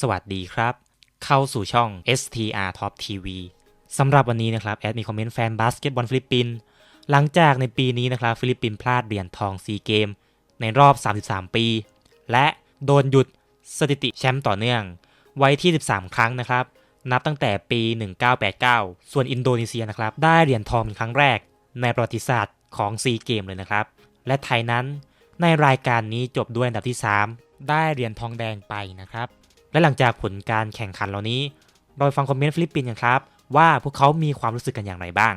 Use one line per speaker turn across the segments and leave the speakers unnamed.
สวัสดีครับ เข้าสู่ช่อง STR Top TV สำหรับวันนี้นะครับ แอดมีคอมเมนต์แฟนบาสเกตบอลฟิลิปปินส์หลังจากในปีนี้นะครับ ฟิลิปปินส์พลาดเหรียญทองซีเกม ในรอบ 33 ปี และโดนหยุดสถิติแชมป์ต่อเนื่อง ไว้ที่ 13 ครั้งนะครับ นับตั้งแต่ปี 1989 ส่วนอินโดนีเซียนะครับ ได้เหรียญทองเป็นครั้งแรกในประวัติศาสตร์ของซีเกมเลยนะครับ และไทยนั้น ในรายการนี้จบด้วยอันดับที่ 3 ได้เหรียญทองแดงไปนะครับ และหลังจากผลการแข่งขันเหล่านี้ เราฟังคอมเมนต์ฟิลิปปินส์กันครับ ว่าพวกเขามีความรู้สึกกันอย่างไรบ้าง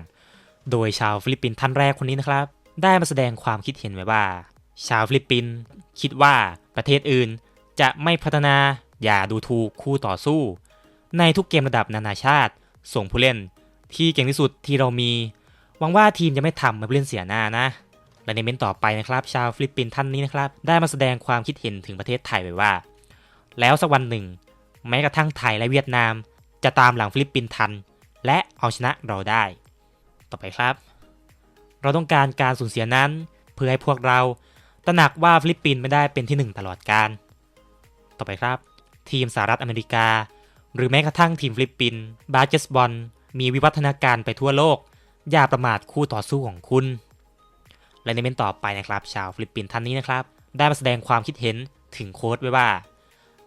โดยชาวฟิลิปปินส์ท่านแรกคนนี้นะครับ ได้มาแสดงความคิดเห็นไว้ว่า ชาวฟิลิปปินส์คิดว่าประเทศอื่น จะไม่พัฒนาอย่าดูถูกคู่ต่อสู้ ในทุกเกมระดับนานาชาติ ส่งผู้เล่นที่เก่งที่สุดที่เรามีหวังว่าทีมจะไม่ทำให้ผู้เล่นเสียหน้านะ และในเม้นต์ต่อไปนะครับชาวฟิลิปปินส์ท่านนี้นะครับได้มาแสดงความคิดเห็นถึงประเทศไทยไว้ว่า แล้วสักวันหนึ่ง แม้กระทั่งไทยและเวียดนาม จะตามหลังฟิลิปปินส์ทัน และเอาชนะเราได้ ต่อไปครับ เราต้องการการสูญเสียนั้น เพื่อให้พวกเราตระหนักว่าฟิลิปปินส์ไม่ได้เป็นที่หนึ่งตลอดการ ต่อไปครับ ทีมสหรัฐอเมริกา หรือแม้กระทั่งทีมฟิลิปปินส์บาสเกตบอลมีวิวัฒนาการไปทั่วโลก อย่าประมาทคู่ต่อสู้ของคุณ และในเมนต์ต่อไปนะครับ ชาวฟิลิปปินส์ท่านนี้นะครับ ได้มาแสดงความคิดเห็นถึงโค้ชไว้ว่า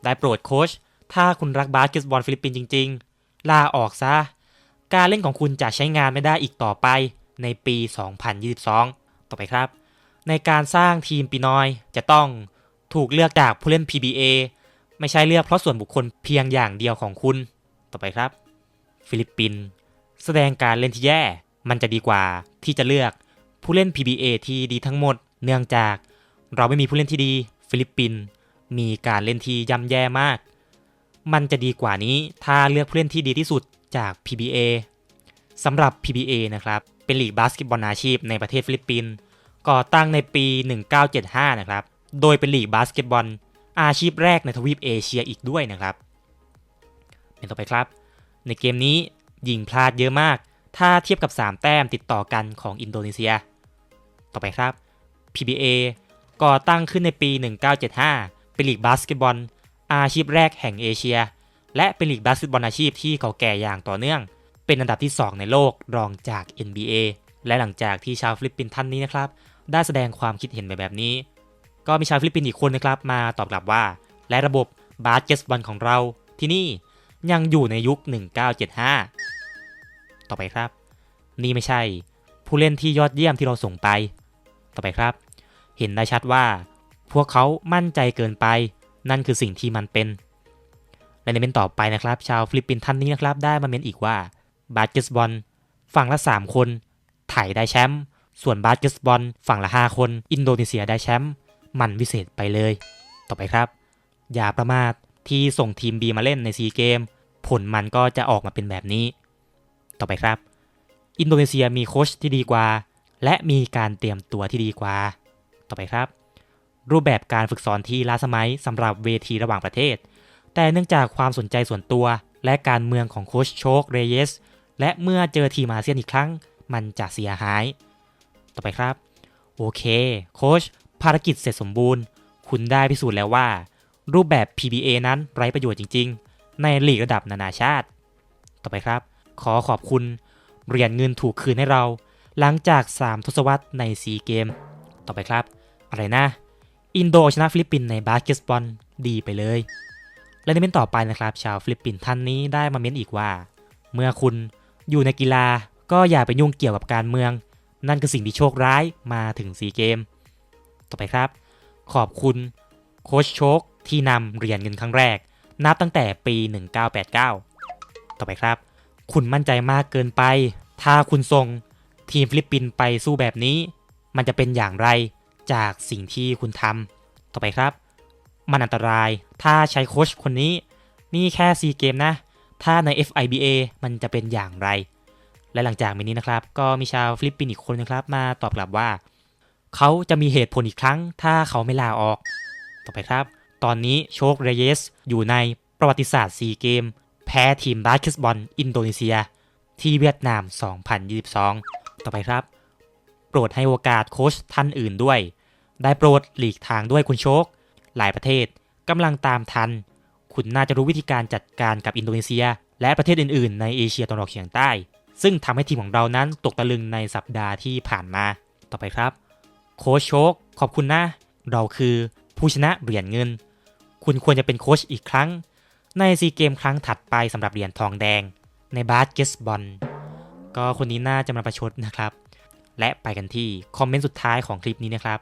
ได้โปรดโค้ชถ้าคุณรักบาสเกตบอลฟิลิปปินส์จริง ๆ ลาออกซะ การเล่นของคุณจะใช้งานไม่ได้อีกต่อไปในปี 2022 ต่อไปครับ ในการสร้างทีมปีนอยจะต้องถูกเลือกจากผู้เล่น PBA ไม่ใช่เลือกเพราะส่วนบุคคลเพียงอย่างเดียวของคุณ ต่อไปครับ ฟิลิปปินส์แสดงการเล่นที่แย่ มันจะดีกว่าที่จะเลือก ผู้เล่น PBA ที่ดีทั้งหมด เนื่องจากเราไม่มีผู้เล่นที่ดี ฟิลิปปินส์มีการเล่นที่ย่ำแย่มาก มันจะดีกว่านี้ถ้าเลือกผู้เล่นที่ดีที่สุดจาก PBA สำหรับ PBA นะครับ เป็นลีกบาสเกตบอลอาชีพในประเทศฟิลิปปินส์ก่อตั้งในปี 1975 นะครับ โดยเป็นลีกบาสเกตบอลอาชีพแรกในทวีปเอเชียอีกด้วยนะครับเป็นต่อไปครับ ในเกมนี้ยิงพลาดเยอะมาก ถ้าเทียบกับ 3 แต้มติดต่อกันของอินโดนีเซีย ต่อไปครับ PBA ก่อตั้งขึ้นในปี 1975 เป็นลีกบาสเกตบอล อาชีพแรกแห่งเอเชีย และเป็นลีกบาสเกตบอลอาชีพที่เก่าแก่อย่างต่อเนื่อง เป็นอันดับที่ 2 ในโลกรองจาก NBA และหลังจากที่ชาวฟิลิปปินส์ท่านนี้นะครับ ได้แสดงความคิดเห็นไปแบบนี้ ก็มีชาวฟิลิปปินส์อีกคนนะครับ มาตอบกลับว่า และระบบบาสเกตบอลของเราที่นี่ยังอยู่ในยุค 1975 ต่อไปครับ นี่ไม่ใช่ ผู้เล่นที่ยอดเยี่ยมที่เราส่งไป ต่อไปครับ เห็นได้ชัดว่า พวกเขามั่นใจเกินไป นั่นคือสิ่งที่มันเป็นและในเมนต่อไปนะครับ ชาวฟิลิปปินส์ท่านนี้นะครับได้มาเมนอีกว่าบาสเกตบอลฝั่งละ 3 คนไทยได้แชมป์ส่วนบาสเกตบอลฝั่งละ 5 คน อินโดนีเซียได้แชมป์มันวิเศษไปเลย ต่อไปครับ อย่าประมาทที่ส่งทีม B มาเล่นในซีเกม ผลมันก็จะออกมาเป็นแบบนี้ ต่อไปครับ อินโดนีเซียมีโค้ชที่ดีกว่า และมีการเตรียมตัวที่ดีกว่า ต่อไปครับ รูปแบบการฝึกสอนที่ล้าสมัยสำหรับเวทีระหว่างประเทศ แต่เนื่องจากความสนใจส่วนตัว และการเมืองของโคชโชคเรเยส และเมื่อเจอทีมอาเซียนอีกครั้ง มันจะเสียหาย ต่อไปครับ โอเค โคชภารกิจเสร็จสมบูรณ์ คุณได้พิสูจน์แล้วว่า รูปแบบ PBA นั้นไร้ประโยชน์จริง ๆ ในลีกระดับนานาชาติ ต่อไปครับ ขอขอบคุณเหรียญเงินถูกคืนให้เรา หลังจาก 3 ทศวรรษในซีเกม ต่อไปครับ อะไรนะ อินโดชนะฟิลิปปินส์ในบาสเกตบอลดีไปเลย และในเมนต่อไปนะครับ ชาวฟิลิปปินส์ท่านนี้ได้มาเม้นอีกว่า เมื่อคุณอยู่ในกีฬาก็อย่าไปยุ่งเกี่ยวกับการเมือง นั่นคือสิ่งที่โชคร้ายมาถึงซีเกม ต่อไปครับ ขอบคุณโคชโชคที่นำเหรียญเงินครั้งแรก นับตั้งแต่ปี 1989 ต่อไปครับ คุณมั่นใจมากเกินไป ถ้าคุณส่ง ทีมฟิลิปปินส์ไปสู้แบบนี้ มันจะเป็นอย่างไรจากสิ่งที่คุณทำต่อไปครับ มันอันตรายถ้าใช้โค้ชคนนี้ นี่แค่ซีเกมนะ ถ้าใน FIBA มันจะเป็นอย่างไร และหลังจากมินี้นะครับ ก็มีชาวฟิลิปปินส์อีกคนนะครับ มาตอบกลับว่า เขาจะมีเหตุผลอีกครั้ง ถ้าเขาไม่ลาออก ต่อไปครับ ตอนนี้โชคเรเยสอยู่ในประวัติศาสตร์ซีเกม แพ้ทีมบาสเกตบอลอินโดนีเซีย ที่เวียดนาม 2022 ต่อไปครับ โปรดให้โอกาสโค้ชท่านอื่นด้วย ได้โปรดหลีกทางด้วยคุณโชค หลายประเทศกำลังตามทัน คุณน่าจะรู้วิธีการจัดการกับอินโดนีเซีย และประเทศอื่น ๆ ในเอเชียตะวันออกเฉียงใต้ ซึ่งทำให้ทีมของเรานั้นตกตะลึงในสัปดาห์ที่ผ่านมา ต่อไปครับ โค้ชโชค ขอบคุณนะ เราคือผู้ชนะเหรียญเงิน คุณควรจะเป็นโค้ชอีกครั้ง ในซีเกมครั้งถัดไปสำหรับเหรียญทองแดง ในบาสเกตบอล ก็คนนี้น่าจะมาประชดนะครับ และไปกันที่คอมเมนต์สุดท้ายของคลิปนี้นะครับ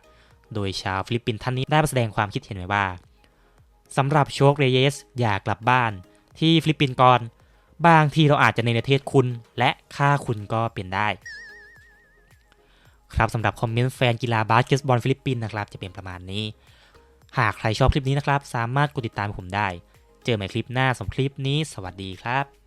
โดยชาวฟิลิปปินส์ท่านนี้ได้มาแสดงความคิดเห็นไว้ว่าสำหรับโชคเรเยสอยากกลับบ้าน ที่ฟิลิปปินส์ก่อน บางทีเราอาจจะในประเทศคุณ และค่าคุณก็เปลี่ยนได้ ครับสำหรับคอมเมนต์แฟนกีฬาบาสเกตบอลฟิลิปปินส์นะครับ จะเป็นประมาณนี้ หากใครชอบคลิปนี้นะครับ สามารถกดติดตามผมได้ เจอใหม่คลิปหน้าสำหรับคลิปนี้ สวัสดีครับ